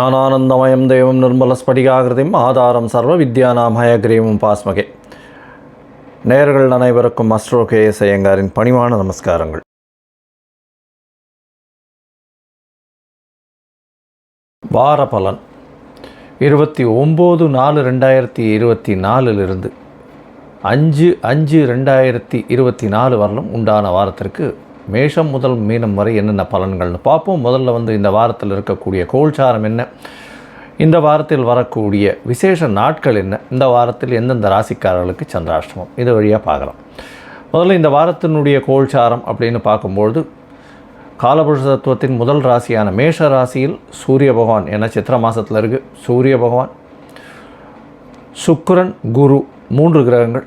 ஞானானந்தமயம் தேவம் நிர்மலஸ்படிகாகிருதியும் ஆதாரம் சர்வ வித்யானாம் ஹயக்ரீமும் பாஸ்மகே. நேர்கள் அனைவருக்கும் அஸ்ட்ரோ கே எஸ் ஐயங்காரின் பணிவான நமஸ்காரங்கள். வார பலன் இருபத்தி ஒம்பது நாலு ரெண்டாயிரத்தி இருபத்தி நாலுலிருந்து அஞ்சு அஞ்சு ரெண்டாயிரத்தி இருபத்தி நாலு வரலும் உண்டான வாரத்திற்கு மேஷம் முதல் மீனம் வரை என்னென்ன பலன்கள்னு பார்ப்போம். முதல்ல வந்து இந்த வாரத்தில் இருக்கக்கூடிய கோல்சாரம் என்ன? இந்த வாரத்தில் வரக்கூடிய விசேஷ நாட்கள் என்ன? இந்த வாரத்தில் எந்தெந்த ராசிக்காரர்களுக்கு சந்திராஷ்டமம்? இது வழியாக பார்க்கலாம். முதல்ல இந்த வாரத்தினுடைய கோல்சாரம் அப்படின்னு பார்க்கும்பொழுது காலபுருஷ தத்துவத்தின் முதல் ராசியான மேஷ ராசியில் சூரிய பகவான் என சித்திர மாதத்தில் இருக்குது சூரிய பகவான் சுக்கரன் குரு மூன்று கிரகங்கள்.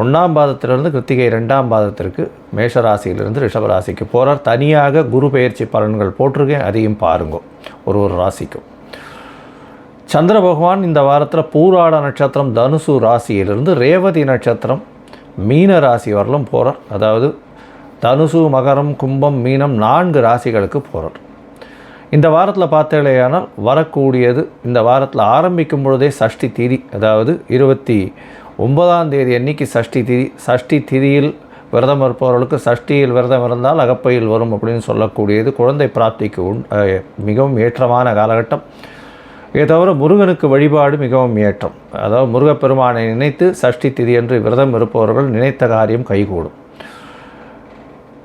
ஒன்றாம் பாதத்திலிருந்து கிருத்திகை ரெண்டாம் பாதத்திற்கு மேஷ ராசியிலிருந்து ராசிக்கு போகிறார் தனியாக குரு பெயர்ச்சி பலன்கள் போட்டிருக்கேன். அதையும் பாருங்க. ஒரு ஒரு ராசிக்கும். சந்திர பகவான் இந்த வாரத்தில் பூராட நட்சத்திரம் தனுசு ராசியிலிருந்து ரேவதி நட்சத்திரம் மீன ராசி வரலும் போகிறார் அதாவது தனுசு மகரம் கும்பம் மீனம் நான்கு ராசிகளுக்கு போகிறார் இந்த வாரத்தில் பார்த்தேலையானால் வரக்கூடியது இந்த வாரத்தில் ஆரம்பிக்கும் பொழுதே சஷ்டி தீதி அதாவது இருபத்தி ஒன்பதாம் தேதி அன்னைக்கு சஷ்டி திதி சஷ்டி திதியில் விரதம் இருப்பவர்களுக்கு சஷ்டியில் விரதம் இருந்தால் அகப்பையில் வரும் அப்படின்னு சொல்லக்கூடியது குழந்தை பிராப்திக்கு உண் மிகவும் ஏற்றமான காலகட்டம். இதை தவிர முருகனுக்கு வழிபாடு மிகவும் ஏற்றம். அதாவது முருகப்பெருமானை நினைத்து சஷ்டி திதி என்று விரதம் இருப்பவர்கள் நினைத்த காரியம் கைகூடும்.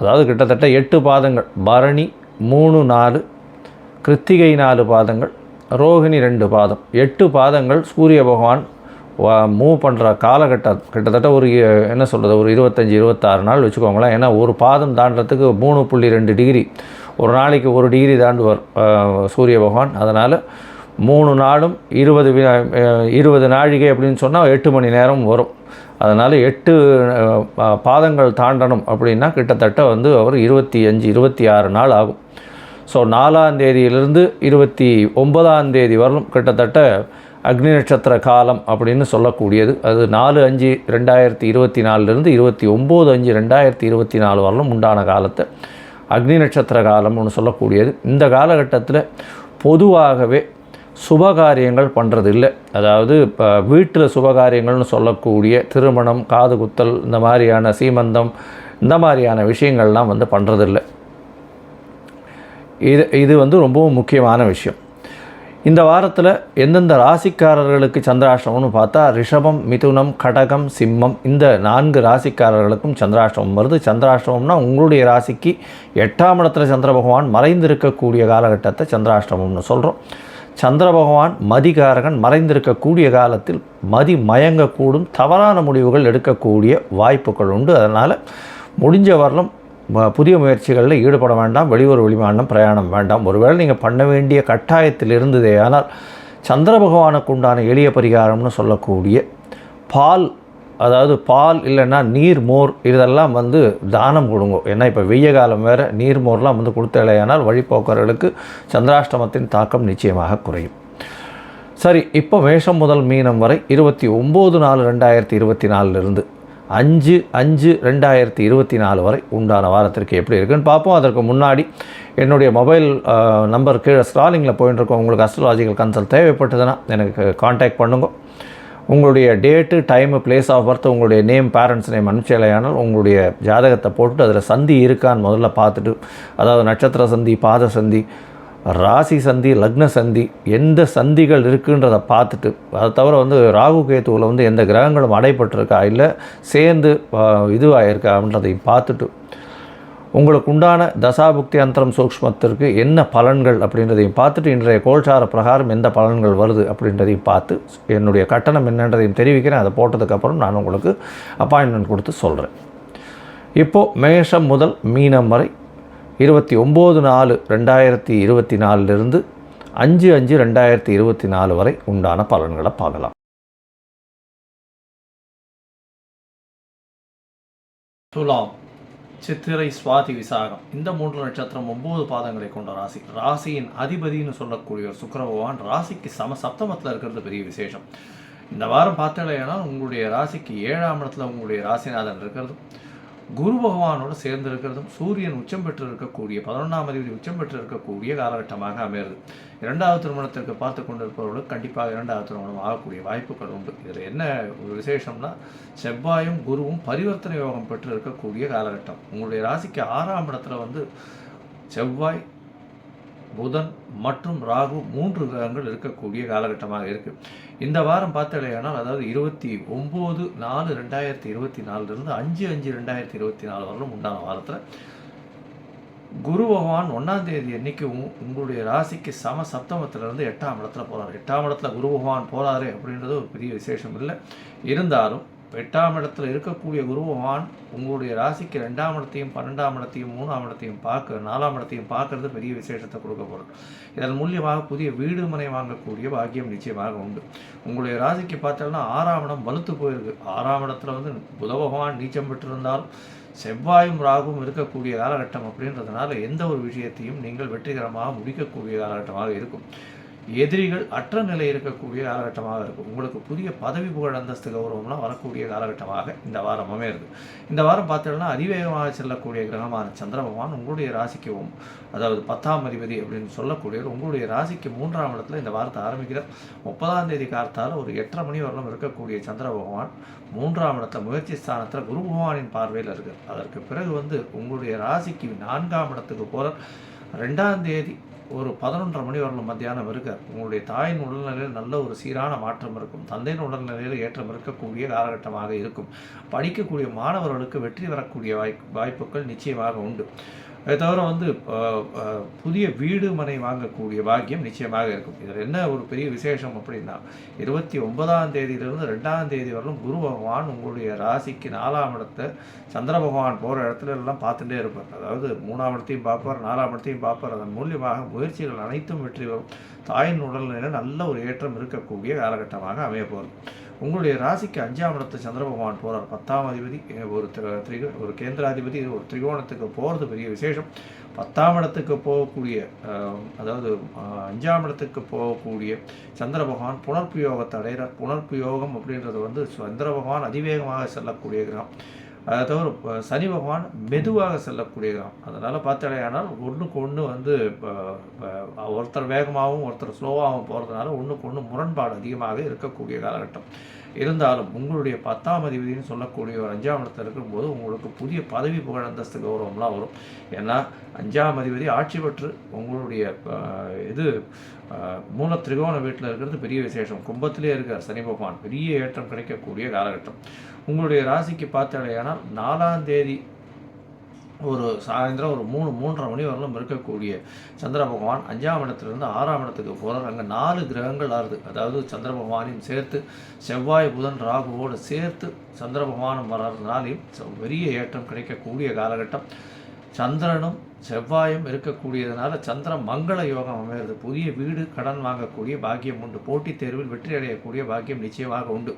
அதாவது கிட்டத்தட்ட எட்டு பாதங்கள் பரணி மூணு நாலு கிருத்திகை நாலு பாதங்கள் ரோகிணி ரெண்டு பாதம். எட்டு பாதங்கள் சூரிய பகவான் மூவ் பண்ணுற காலகட்டம். கிட்டத்தட்ட ஒரு என்ன சொல்கிறது ஒரு இருபத்தஞ்சி இருபத்தாறு நாள் வச்சுக்கோங்களேன். ஏன்னா ஒரு பாதம் தாண்டத்துக்கு மூணு புள்ளி ரெண்டு டிகிரி. ஒரு நாளைக்கு ஒரு டிகிரி தாண்டுவார் சூரிய பகவான். அதனால் மூணு நாளும் இருபது இருபது நாழிகை அப்படின்னு சொன்னால் எட்டு மணி நேரம் வரும். அதனால் எட்டு பா- பாதங்கள் தாண்டணும் அப்படின்னா கிட்டத்தட்ட வந்து அவர் இருபத்தி அஞ்சு இருபத்தி ஆறு நாள் ஆகும். ஸோ நாலாம் தேதியிலிருந்து இருபத்தி ஒன்பதாம் தேதி வரலும் கிட்டத்தட்ட அக்னி நட்சத்திர காலம் அப்படின்னு சொல்லக்கூடியது. அது நாலு அஞ்சு ரெண்டாயிரத்தி இருபத்தி நாலுலேருந்து இருபத்தி ஒம்பது அஞ்சு ரெண்டாயிரத்தி இருபத்தி நாலு வரலும் உண்டான காலத்தை அக்னி நட்சத்திர காலம்னு சொல்லக்கூடியது. இந்த காலகட்டத்தில் பொதுவாகவே சுபகாரியங்கள் பண்ணுறது இல்லை அதாவது இப்போ வீட்டில் சுபகாரியங்கள்னு சொல்லக்கூடிய திருமணம் காது குத்தல் இந்த மாதிரியான சீமந்தம் இந்த மாதிரியான விஷயங்கள்லாம் வந்து பண்ணுறதில்லை இது இது வந்து ரொம்பவும் முக்கியமான விஷயம். இந்த வாரத்தில் எந்தெந்த ராசிக்காரர்களுக்கு சந்திராஷ்டமம்னு பார்த்தா ரிஷபம் மிதுனம் கடகம் சிம்மம் இந்த நான்கு ராசிக்காரர்களுக்கும் சந்திராஷ்டமம் வருது. சந்திராஷ்டமம்னா உங்களுடைய ராசிக்கு எட்டாம் இடத்துல சந்திர பகவான் மறைந்திருக்கக்கூடிய காலகட்டத்தை சந்திராஷ்டமம்னு சொல்கிறோம் சந்திர பகவான் மதிகாரகன் மறைந்திருக்கக்கூடிய காலத்தில் மதி மயங்கக்கூடும் தவறான முடிவுகள் எடுக்கக்கூடிய வாய்ப்புகள் உண்டு. அதனால் முடிஞ்ச வரலும் புதிய முயற்சிகளில் ஈடுபட வேண்டாம் வெளியூர் வெளிமாநிலம் பிரயாணம் வேண்டாம். ஒருவேளை நீங்கள் பண்ண வேண்டிய கட்டாயத்தில் இருந்ததே ஆனால் சந்திர பகவானுக்கு உண்டான எளிய பரிகாரம்னு சொல்லக்கூடிய பால் அதாவது பால் இல்லைன்னா நீர் மோர் இதெல்லாம் வந்து தானம் கொடுங்க. ஏன்னா இப்போ வெய்ய காலம் வேறு நீர் மோர்லாம் வந்து கொடுத்தலையானால் வழிபோக்கர்களுக்கு சந்திராஷ்டமத்தின் தாக்கம் நிச்சயமாக குறையும். சரி இப்போ மேஷம் முதல் மீனம் வரை இருபத்தி ஒம்பது நாலு ரெண்டாயிரத்தி இருபத்தி நாலுலேருந்து அஞ்சு அஞ்சு ரெண்டாயிரத்தி இருபத்தி நாலு வரை உண்டான வாரத்திற்கு எப்படி இருக்குன்னு பார்ப்போம். அதற்கு முன்னாடி என்னுடைய மொபைல் நம்பர் கீழே ஸ்க்ராலிங்கில் போயின்னு இருக்கோம். உங்களுக்கு அஸ்ட்ராலாஜிக்கல் கன்சல்ட் தேவைப்பட்டதுன்னா எனக்கு காண்டாக்ட் பண்ணுங்க. உங்களுடைய date time place of birth உங்களுடைய நேம் பேரண்ட்ஸ் நேம் அனுப்பிச்சலையானால் உங்களுடைய ஜாதகத்தை போட்டுட்டு அதில் சந்தி இருக்கான்னு முதல்ல பார்த்துட்டு அதாவது நட்சத்திர சந்தி பாத சந்தி ராசி சந்தி லக்ன சந்தி எந்த சந்திகள் இருக்குன்றதை பார்த்துட்டு அதை தவிர வந்து ராகு கேத்துவில் வந்து எந்த கிரகங்களும் அடைப்பட்டிருக்கா இல்லை சேர்ந்து இதுவாகிருக்கான்றதையும் அப்படின்றதையும் பார்த்துட்டு உங்களுக்கு உண்டான தசாபுக்தி அந்தரம் சூக்ஷ்மத்திற்கு என்ன பலன்கள் அப்படின்றதையும் பார்த்துட்டு இன்றைய கோல்சார பிரகாரம் எந்த பலன்கள் வருது அப்படின்றதையும் பார்த்து என்னுடைய கட்டணம் என்னன்றதையும் தெரிவிக்கிறேன். அதை போட்டதுக்கப்புறம் நான் உங்களுக்கு அப்பாயின்மெண்ட் கொடுத்து சொல்கிறேன் இப்போது மேஷம் முதல் மீனம் வரை இருபத்தி ஒம்பது நாலு ரெண்டாயிரத்தி இருபத்தி நாலுலேருந்து அஞ்சு அஞ்சு ரெண்டாயிரத்தி இருபத்தி நாலு வரை உண்டான பலன்களை பார்க்கலாம். துலாம். சித்திரை சுவாதி விசாகம். இந்த மூன்று நட்சத்திரம் ஒன்பது பாதங்களை கொண்ட ராசி. ராசியின் அதிபதினு சொல்லக்கூடிய ஒரு சுக்கர பகவான் ராசிக்கு சம சப்தமத்தில் இருக்கிறது பெரிய விசேஷம். இந்த வாரம் பார்த்தீங்கன்னா உங்களுடைய ராசிக்கு ஏழாம் இடத்துல உங்களுடைய ராசிநாதன் இருக்கிறது. குரு பகவானோடு சேர்ந்து இருக்கிறதும் சூரியன் உச்சம் பெற்று இருக்கக்கூடிய பதினொன்றாம் அதிபதி உச்சம் பெற்று இருக்கக்கூடிய காலகட்டமாக அமையிறது இரண்டாவது திருமணத்திற்கு பார்த்து கொண்டிருப்பவர்களுக்கு கண்டிப்பாக இரண்டாவது திருமணம் ஆகக்கூடிய வாய்ப்புகள் உண்டு. இதில் என்ன ஒரு விசேஷம்னா செவ்வாயும் குருவும் பரிவர்த்தனை யோகம் பெற்று இருக்கக்கூடிய காலகட்டம். உங்களுடைய ராசிக்கு ஆறாம் இடத்துல வந்து செவ்வாய் புதன் மற்றும் ராகு மூன்று கிரகங்கள் இருக்கக்கூடிய காலகட்டமாக இருக்குது இந்த வாரம் பார்த்தலையானால் அதாவது இருபத்தி ஒம்பது நாலு ரெண்டாயிரத்தி இருபத்தி நாலுலேருந்து அஞ்சு அஞ்சு ரெண்டாயிரத்தி இருபத்தி நாலு வரலும் உண்டான வாரத்தில் குரு பகவான் ஒன்றாம் தேதி அன்னைக்கு உங்களுடைய ராசிக்கு சம சப்தமத்திலிருந்து எட்டாம் இடத்துல போகிறார் எட்டாம் இடத்துல குரு பகவான் போகிறாரு அப்படின்றது ஒரு பெரிய விசேஷம் இல்லை. இருந்தாலும் எட்டாம் இடத்துல இருக்கக்கூடிய குருவான் உங்களுடைய ராசிக்கு ரெண்டாம் இடத்தையும் பன்னெண்டாம் இடத்தையும் மூணாம் இடத்தையும் பார்க்க நாலாம் இடத்தையும் பார்க்கறது பெரிய விசேஷத்தை கொடுக்க போகிறது இதன் மூலியமாக புதிய வீடு மனை வாங்கக்கூடிய பாக்கியம் நிச்சயமாக உண்டு. உங்களுடைய ராசிக்கு பார்த்தோம்னா ஆறாம் இடம் வலுத்து போயிருக்கு. ஆறாம் இடத்துல வந்து புத பகவான் நீச்சம் பெற்றிருந்தாலும் செவ்வாயும் ராகும் இருக்கக்கூடிய காலகட்டம் அப்படின்றதுனால எந்த ஒரு விஷயத்தையும் நீங்கள் வெற்றிகரமாக முடிக்கக்கூடிய காலகட்டமாக இருக்கும். எதிரிகள் அற்ற நிலை இருக்கக்கூடிய காலகட்டமாக இருக்கும். உங்களுக்கு புதிய பதவி புகழ் அந்தஸ்து கௌரவம்லாம் வரக்கூடிய காலகட்டமாக இந்த வாரம் அமையிறது. இந்த வாரம் பார்த்தீங்கன்னா அதிவேகமாக செல்லக்கூடிய கிரகமான சந்திர பகவான் உங்களுடைய ராசிக்கும் அதாவது பத்தாம் அதிபதி அப்படின்னு சொல்லக்கூடியவர் உங்களுடைய ராசிக்கு மூன்றாம் இடத்துல இந்த வாரத்தை ஆரம்பிக்கிறார். முப்பதாம் தேதி காலத்தால் ஒரு எட்டரை மணி வரலும் இருக்கக்கூடிய சந்திர பகவான் மூன்றாம் இடத்துல முயற்சி ஸ்தானத்தில் குரு பகவானின் பார்வையில் இருக்கு அதற்கு பிறகு வந்து உங்களுடைய ராசிக்கு நான்காம் இடத்துக்கு போகிற ரெண்டாம் தேதி ஒரு பதினொன்றரை மணி வரலும் மத்தியானம் இருக்கார் உங்களுடைய தாயின் உடல்நிலையில் நல்ல ஒரு சீரான மாற்றம் இருக்கும். தந்தையின் உடல்நிலையில் ஏற்றம் இருக்கக்கூடிய காலகட்டமாக இருக்கும். படிக்கக்கூடிய மாணவர்களுக்கு வெற்றி வரக்கூடிய வாய் வாய்ப்புகள் நிச்சயமாக உண்டு. அதை தவிர வந்து புதிய வீடு மனை வாங்கக்கூடிய பாக்கியம் நிச்சயமாக இருக்கும். இதில் என்ன ஒரு பெரிய விசேஷம் அப்படின்னா இருபத்தி ஒன்பதாம் தேதியிலிருந்து ரெண்டாம் தேதி வரலும் குரு பகவான் உங்களுடைய ராசிக்கு நாலாம் இடத்தை சந்திர பகவான் போகிற இடத்துல எல்லாம் பார்த்துட்டே இருப்பார். அதாவது மூணாம் இடத்தையும் பார்ப்பார் நாலாம் இடத்தையும் பார்ப்பார். அதன் மூலியமாக முயற்சிகள் அனைத்தும் வெற்றி வரும் தாயின் உடல்நிலை நல்ல ஒரு ஏற்றம் இருக்கக்கூடிய காலகட்டமாக அமைய போகிறது உங்களுடைய ராசிக்கு அஞ்சாம் இடத்து சந்திர பகவான் போகிறார் பத்தாம் அதிபதி ஒரு திரிக திரிகோ ஒரு கேந்திராதிபதி ஒரு திரிகோணத்துக்கு போகிறது பெரிய விசேஷம். பத்தாம் இடத்துக்கு போகக்கூடிய அதாவது அஞ்சாம் இடத்துக்கு போகக்கூடிய சந்திர பகவான் புனர்ப்பு யோகத்தை அடைகிறார். புனர்ப்பு யோகம் அப்படின்றது வந்து சந்திர பகவான் அதிவேகமாக செல்லக்கூடிய கிரகம். அதை தவிர சனி பகவான் மெதுவாக செல்லக்கூடிய கிரகம் அதனால் பார்த்தடையானால் ஒன்றுக்கு ஒன்று வந்து இப்போ ஒருத்தர் வேகமாகவும் ஒருத்தர் ஸ்லோவாகவும் போகிறதுனால ஒன்றுக்கு ஒன்று முரண்பாடு அதிகமாக இருக்கக்கூடிய காலகட்டம். இருந்தாலும் உங்களுடைய பத்தாம் அதிபதினு சொல்லக்கூடிய ஒரு அஞ்சாம் இடத்துல இருக்கும்போது உங்களுக்கு புதிய பதவி புகழ் அந்தஸ்து கௌரவம்லாம் வரும். ஏன்னா அஞ்சாம் அதிபதி ஆட்சி பெற்று உங்களுடைய இது மூல திரிகோண வீட்டில் இருக்கிறது பெரிய விசேஷம். கும்பத்திலே இருக்கார் சனி பகவான் பெரிய ஏற்றம் கிடைக்கக்கூடிய காலகட்டம். உங்களுடைய ராசிக்கு பார்த்தாலேயானால் நாலாம் தேதி ஒரு சாயந்தரம் ஒரு மூணு மூன்றரை மணி வரலும் இருக்கக்கூடிய சந்திர பகவான். அஞ்சாம் இடத்துலேருந்து ஆறாம் இடத்துக்கு போகிறார் அங்கே நாலு கிரகங்கள் ஆறுது. அதாவது சந்திர பகவானையும் சேர்த்து செவ்வாய் புதன் ராகுவோடு சேர்த்து சந்திர பகவானும் வர்றதுனாலையும் பெரிய ஏற்றம் கிடைக்கக்கூடிய காலகட்டம். சந்திரனும் செவ்வாயும் இருக்கக்கூடியதுனால சந்திர மங்கள யோகம் அமைகிறது புதிய வீடு கடன் வாங்கக்கூடிய பாக்கியம் உண்டு. போட்டித் தேர்வில் வெற்றி அடையக்கூடிய பாக்கியம் நிச்சயமாக உண்டு.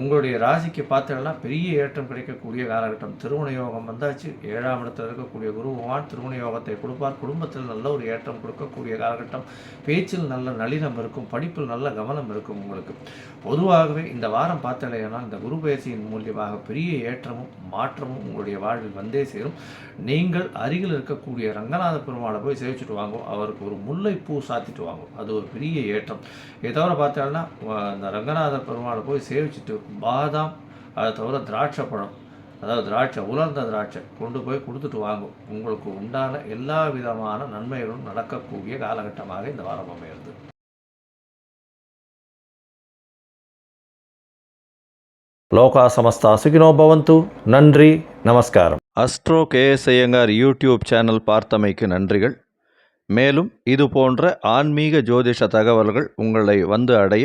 உங்களுடைய ராசிக்கு பார்த்தீங்கன்னா பெரிய ஏற்றம் கிடைக்கக்கூடிய காலகட்டம். திருமண யோகம் வந்தாச்சு. ஏழாம் இடத்துல இருக்கக்கூடிய குருவான் திருமண யோகத்தை கொடுப்பார். குடும்பத்தில் நல்ல ஒரு ஏற்றம் கொடுக்கக்கூடிய காலகட்டம். பேச்சில் நல்ல நளினம் இருக்கும். படிப்பில் நல்ல கவனம் இருக்கும் உங்களுக்கு. பொதுவாகவே இந்த வாரம் பார்த்தலையானா இந்த குரு பயிற்சியின் மூலியமாக பெரிய ஏற்றமும் மாற்றமும் உங்களுடைய வாழ்வில் வந்தே சேரும். நீங்கள் அருகில் இருக்கக்கூடிய ரங்கநாத பெருமாளை போய் சேவிச்சுட்டு வாங்கும் அவருக்கு ஒரு முல்லைப்பூ சாத்திட்டு வாங்கும் அது ஒரு பெரிய ஏற்றம். இதை தவிர பார்த்தோம்னா அந்த ரங்கநாத பெருமாளை போய் சேவிச்சுட்டு பாதாம் அதை தவிர திராட்சை பழம். அதாவது திராட்சை உலர்ந்த திராட்சை கொண்டு போய் கொடுத்துட்டு வாங்கும். உங்களுக்கு உண்டான எல்லா விதமான நன்மைகளும் நடக்கக்கூடிய காலகட்டமாக இந்த வாரம் அமைகிறது. லோகா சமஸ்தா சுகினோ பவந்து. நன்றி நமஸ்காரம். Astro KS Iyengar YouTube channel பார்த்தமைக்கு நன்றிகள். மேலும் இது போன்ற ஆன்மீக ஜோதிஷ தகவல்கள் உங்களை வந்து அடைய